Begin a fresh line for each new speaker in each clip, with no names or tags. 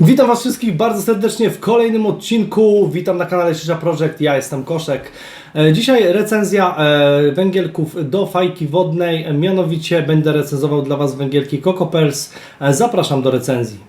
Witam Was wszystkich bardzo serdecznie w kolejnym odcinku. Witam na kanale Shisha Project. Ja jestem Koszek. E, Dzisiaj recenzja e, węgielków do fajki wodnej. Mianowicie będę recenzował dla Was węgielki Coco. E, Zapraszam do recenzji.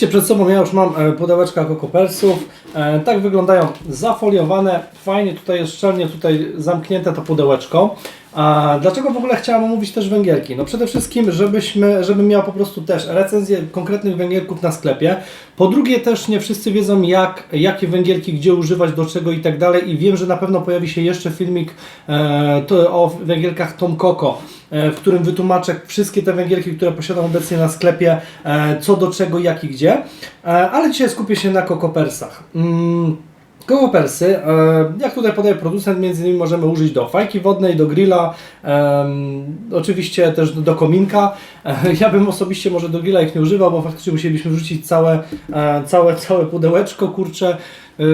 Widzicie przed sobą ja już mam e, pudełeczka kokopersów. E, tak wyglądają zafoliowane. Fajnie tutaj jest szczelnie tutaj zamknięte to pudełeczko. A dlaczego w ogóle chciałem omówić też węgielki? No przede wszystkim, żebyśmy, żebym miał po prostu też recenzję konkretnych węgielków na sklepie. Po drugie też nie wszyscy wiedzą jak, jakie węgielki, gdzie używać, do czego i tak dalej. I wiem, że na pewno pojawi się jeszcze filmik e, to, o węgielkach Tom Coco e, w którym wytłumaczę wszystkie te węgielki, które posiadam obecnie na sklepie, e, co do czego, jak i gdzie. E, Ale dzisiaj skupię się na kokopersach. Mm, Kokopersy, e, jak tutaj podaje producent, między innymi możemy użyć do fajki wodnej, do grilla, oczywiście też do, kominka. E, Ja bym osobiście może do grilla ich nie używał, bo faktycznie musielibyśmy wrzucić całe, e, całe, całe pudełeczko, kurcze,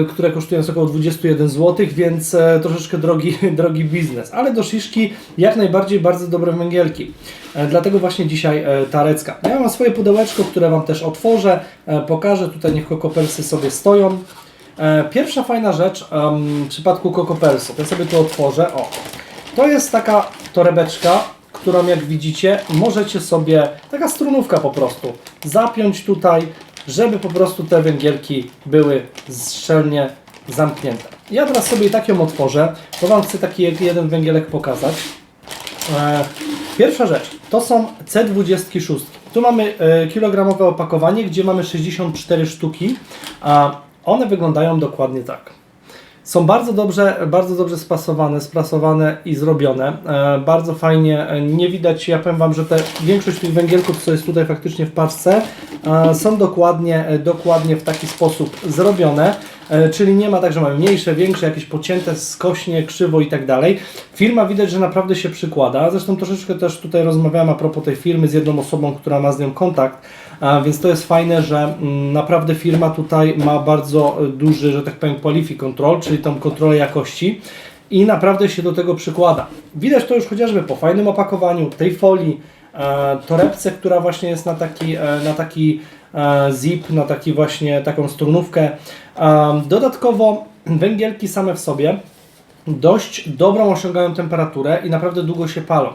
które kosztują około 21 zł, więc troszeczkę drogi, drogi biznes. Ale do szyszki jak najbardziej bardzo dobre węgielki. Dlatego właśnie dzisiaj tarecka. Ja mam swoje pudełeczko, które Wam też otworzę, pokażę. Tutaj niech kokopersy sobie stoją. E, Pierwsza fajna rzecz em, w przypadku kokopersu, to ja sobie tu otworzę. O, to jest taka torebeczka, którą jak widzicie możecie sobie, taka strunówka po prostu, zapiąć tutaj, żeby po prostu te węgielki były szczelnie zamknięte. Ja teraz sobie tak ją otworzę, bo Wam chcę taki jeden węgielek pokazać. E, Pierwsza rzecz, to są C26. Tu mamy e, kilogramowe opakowanie, gdzie mamy 64 sztuki, a one wyglądają dokładnie tak. Są bardzo dobrze, bardzo dobrze spasowane, sprasowane i zrobione. E, bardzo fajnie, e, nie widać, ja powiem Wam, że te, większość tych węgielków, co jest tutaj faktycznie w paczce, e, są dokładnie, dokładnie w taki sposób zrobione. E, czyli nie ma tak, że mamy mniejsze, większe, jakieś pocięte skośnie, krzywo i tak dalej. Firma widać, że naprawdę się przykłada. Zresztą troszeczkę też tutaj rozmawiałem a propos tej firmy z jedną osobą, która ma z nią kontakt. Więc to jest fajne, że mm, naprawdę firma tutaj ma bardzo e, duży, że tak powiem, quality control, czyli tą kontrolę jakości i naprawdę się do tego przykłada. Widać to już chociażby po fajnym opakowaniu, tej folii, e, torebce, która właśnie jest na taki, na taki zip, na taki właśnie taką strunówkę. E, dodatkowo węgielki same w sobie dość dobrą osiągają temperaturę i naprawdę długo się palą.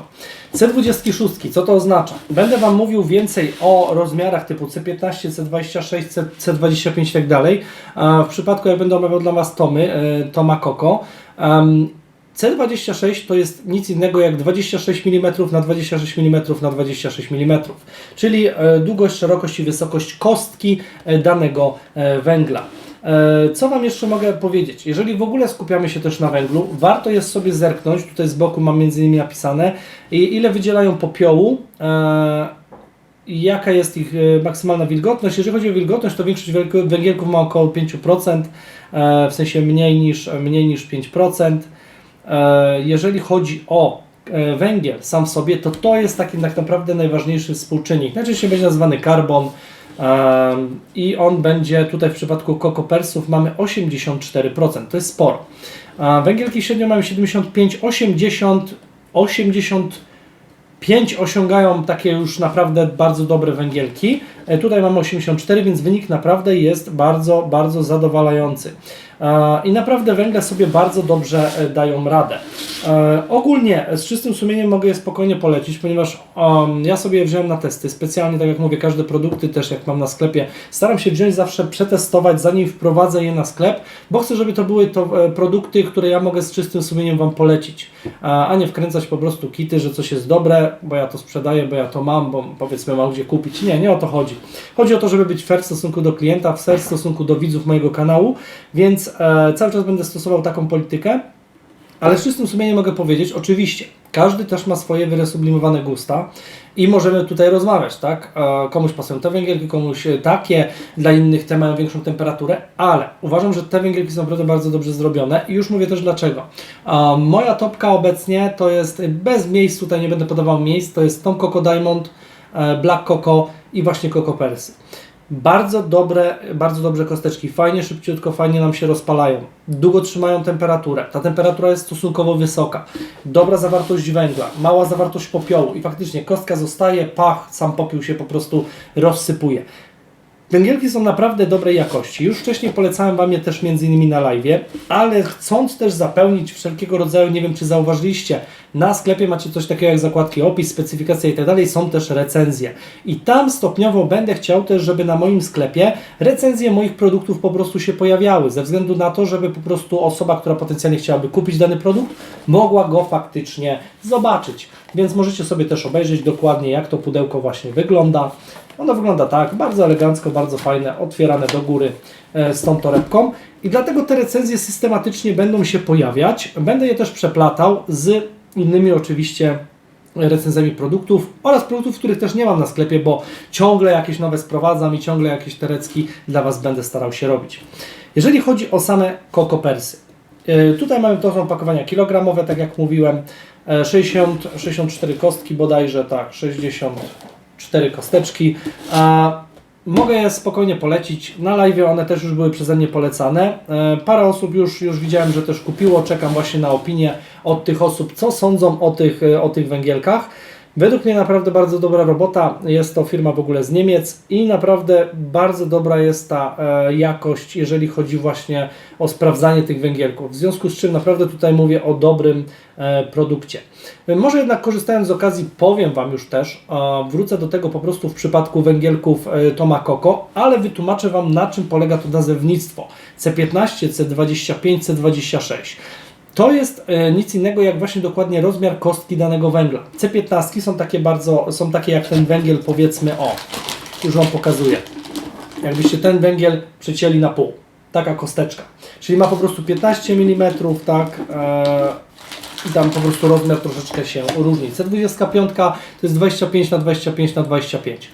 C26, co to oznacza? Będę Wam mówił więcej o rozmiarach typu C15, C26, C, C25 i tak dalej. W przypadku jak będę omawiał dla Was tomy, e, Toma em, C26 to jest nic innego jak 26 mm na 26 mm na 26 mm, czyli e, długość, szerokość i wysokość kostki e, danego e, węgla. Co Wam jeszcze mogę powiedzieć? Jeżeli w ogóle skupiamy się też na węglu, warto jest sobie zerknąć, tutaj z boku mam między innymi napisane, ile wydzielają popiołu, jaka jest ich maksymalna wilgotność. Jeżeli chodzi o wilgotność, to większość węgielków ma około 5%, e, w sensie mniej niż, mniej niż 5%. E, Jeżeli chodzi o e, węgiel sam w sobie, to to jest taki tak naprawdę najważniejszy współczynnik. Najczęściej będzie nazwany karbon i on będzie tutaj w przypadku kokopersów mamy 84%, to jest sporo. A węgielki średnio mamy 75, 80, 85 osiągają takie już naprawdę bardzo dobre węgielki. E, Tutaj mamy 84, więc wynik naprawdę jest bardzo, bardzo zadowalający. E, I naprawdę węgle sobie bardzo dobrze e, dają radę. Ogólnie z czystym sumieniem mogę je spokojnie polecić, ponieważ um, ja sobie je wziąłem na testy. Specjalnie, tak jak mówię, każde produkty też jak mam na sklepie, staram się wziąć zawsze przetestować, zanim wprowadzę je na sklep, bo chcę, żeby to były to produkty, które ja mogę z czystym sumieniem Wam polecić, a nie wkręcać po prostu kity, że coś jest dobre, bo ja to sprzedaję, bo ja to mam, bo powiedzmy mam gdzie kupić. Nie, nie o to chodzi. Chodzi o to, żeby być fair w stosunku do klienta, fair w stosunku do widzów mojego kanału, więc e, cały czas będę stosował taką politykę. Ale z czystym sumieniem mogę powiedzieć, oczywiście, każdy też ma swoje wyresublimowane gusta i możemy tutaj rozmawiać, tak? E, Komuś pasują te węgielki, komuś e, takie, dla innych te mają większą temperaturę, ale uważam, że te węgielki są naprawdę bardzo dobrze zrobione i już mówię też dlaczego. E, Moja topka obecnie to jest, bez miejsc, tutaj nie będę podawał miejsc, to jest Tom Diamond, Black Coco i właśnie Coco Persy. Bardzo dobre, bardzo dobrze kosteczki, fajnie, szybciutko, fajnie nam się rozpalają, długo trzymają temperaturę. Ta temperatura jest stosunkowo wysoka, dobra zawartość węgla, mała zawartość popiołu i faktycznie kostka zostaje, pach, sam popiół się po prostu rozsypuje. Węgielki są naprawdę dobrej jakości. Już wcześniej polecałem Wam je też między innymi na live, ale chcąc też zapełnić wszelkiego rodzaju, nie wiem czy zauważyliście, na sklepie macie coś takiego jak zakładki opis, specyfikacja i tak dalej, są też recenzje. I tam stopniowo będę chciał też, żeby na moim sklepie recenzje moich produktów po prostu się pojawiały, ze względu na to, żeby po prostu osoba, która potencjalnie chciałaby kupić dany produkt, mogła go faktycznie zobaczyć. Więc możecie sobie też obejrzeć dokładnie, jak to pudełko właśnie wygląda. Ono wygląda tak, bardzo elegancko, bardzo fajne, otwierane do góry e, z tą torebką. I dlatego te recenzje systematycznie będą się pojawiać. Będę je też przeplatał z innymi oczywiście recenzjami produktów oraz produktów, których też nie mam na sklepie, bo ciągle jakieś nowe sprowadzam i ciągle jakieś terecki dla Was będę starał się robić. Jeżeli chodzi o same kokopersy, e, tutaj mamy to są opakowania kilogramowe, tak jak mówiłem, e, 60, 64 kostki bodajże, tak, 64 kosteczki. A mogę je spokojnie polecić. Na live one też już były przeze mnie polecane. E, Parę osób już, już widziałem, że też kupiło. Czekam właśnie na opinię od tych osób, co sądzą o tych, e, o tych węgielkach. Według mnie naprawdę bardzo dobra robota. Jest to firma w ogóle z Niemiec i naprawdę bardzo dobra jest ta e, jakość, jeżeli chodzi właśnie o sprawdzanie tych węgielków. W związku z czym naprawdę tutaj mówię o dobrym e, produkcie. Może jednak korzystając z okazji powiem Wam już też, e, wrócę do tego po prostu w przypadku węgielków Toma Coco, ale wytłumaczę Wam na czym polega to nazewnictwo C15, C25, C26. To jest e, nic innego jak właśnie dokładnie rozmiar kostki danego węgla. C15 są takie bardzo, są takie jak ten węgiel powiedzmy o, już Wam pokazuję. Jakbyście ten węgiel przecięli na pół. Taka kosteczka. Czyli ma po prostu 15 mm, tak, e, i tam po prostu rozmiar troszeczkę się różni. C25 to jest 25 na 25 na 25.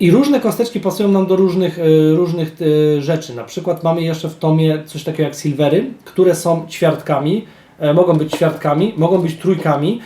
I różne kosteczki pasują nam do różnych, e, różnych e, rzeczy. Na przykład mamy jeszcze w tomie coś takiego jak silvery, które są ćwiartkami, e, mogą być ćwiartkami, mogą być trójkami,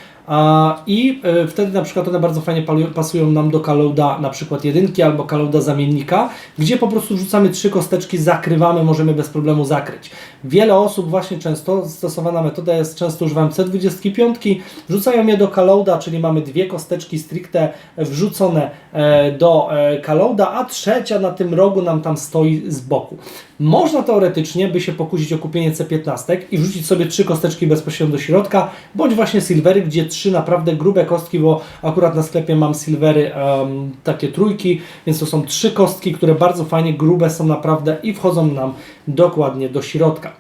i e, wtedy na przykład one bardzo fajnie pasują nam do kalouda na przykład jedynki albo kalouda zamiennika, gdzie po prostu wrzucamy trzy kosteczki, zakrywamy, możemy bez problemu zakryć. Wiele osób właśnie często, stosowana metoda jest, często używam C25, wrzucają je do kalouda, czyli mamy dwie kosteczki stricte wrzucone e, do e, kalouda, a trzecia na tym rogu nam tam stoi z boku. Można teoretycznie by się pokusić o kupienie C15 i wrzucić sobie trzy kosteczki bezpośrednio do środka, bądź właśnie silvery, gdzie trzy naprawdę grube kostki, bo akurat na sklepie mam silvery em, takie trójki, więc to są trzy kostki, które bardzo fajnie grube są naprawdę i wchodzą nam dokładnie do środka.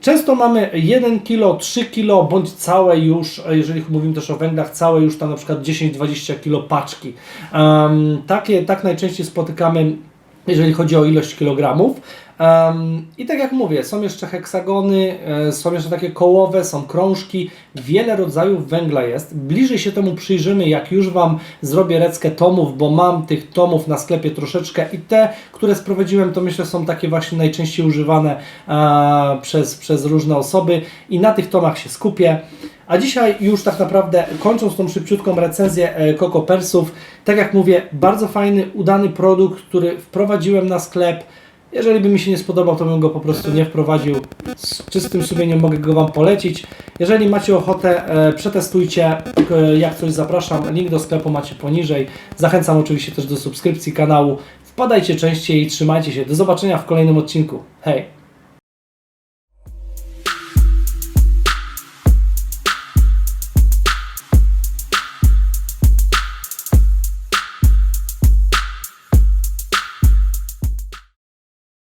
Często mamy 1 kg, 3 kg, bądź całe już, jeżeli mówimy też o węglach, całe już tam na przykład 10-20 kg paczki. Em, takie, tak najczęściej spotykamy, jeżeli chodzi o ilość kilogramów. Em, I tak jak mówię, są jeszcze heksagony, e, są jeszcze takie kołowe, są krążki, wiele rodzajów węgla jest. Bliżej się temu przyjrzymy, jak już Wam zrobię reckę tomów, bo mam tych tomów na sklepie troszeczkę i te, które sprowadziłem, to myślę są takie właśnie najczęściej używane e, przez, przez różne osoby i na tych tomach się skupię. A dzisiaj już tak naprawdę kończąc tą szybciutką recenzję e, Coco Persów, tak jak mówię, bardzo fajny, udany produkt, który wprowadziłem na sklep. Jeżeli by mi się nie spodobał, to bym go po prostu nie wprowadził. Z czystym sumieniem mogę go Wam polecić. Jeżeli macie ochotę, e, przetestujcie. E, jak coś zapraszam, link do sklepu macie poniżej. Zachęcam oczywiście też do subskrypcji kanału. Wpadajcie częściej i trzymajcie się. Do zobaczenia w kolejnym odcinku. Hej!